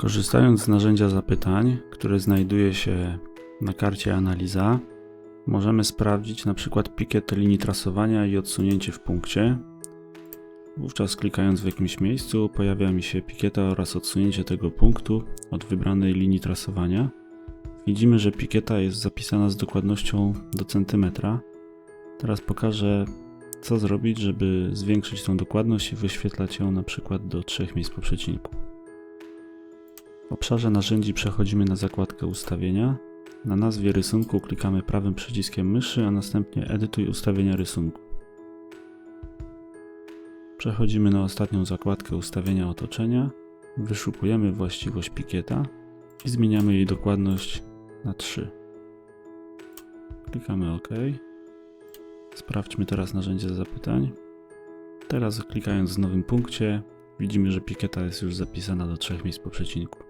Korzystając z narzędzia zapytań, które znajduje się na karcie analiza, możemy sprawdzić na przykład pikiet linii trasowania i odsunięcie w punkcie. Wówczas klikając w jakimś miejscu pojawia mi się pikieta oraz odsunięcie tego punktu od wybranej linii trasowania. Widzimy, że pikieta jest zapisana z dokładnością do centymetra. Teraz pokażę, co zrobić, żeby zwiększyć tą dokładność i wyświetlać ją na przykład do trzech miejsc po przecinku. W obszarze narzędzi przechodzimy na zakładkę ustawienia. Na nazwie rysunku klikamy prawym przyciskiem myszy, a następnie edytuj ustawienia rysunku. Przechodzimy na ostatnią zakładkę ustawienia otoczenia. Wyszukujemy właściwość pikieta i zmieniamy jej dokładność na 3. Klikamy OK. Sprawdźmy teraz narzędzie zapytań. Teraz klikając w nowym punkcie widzimy, że pikieta jest już zapisana do trzech miejsc po przecinku.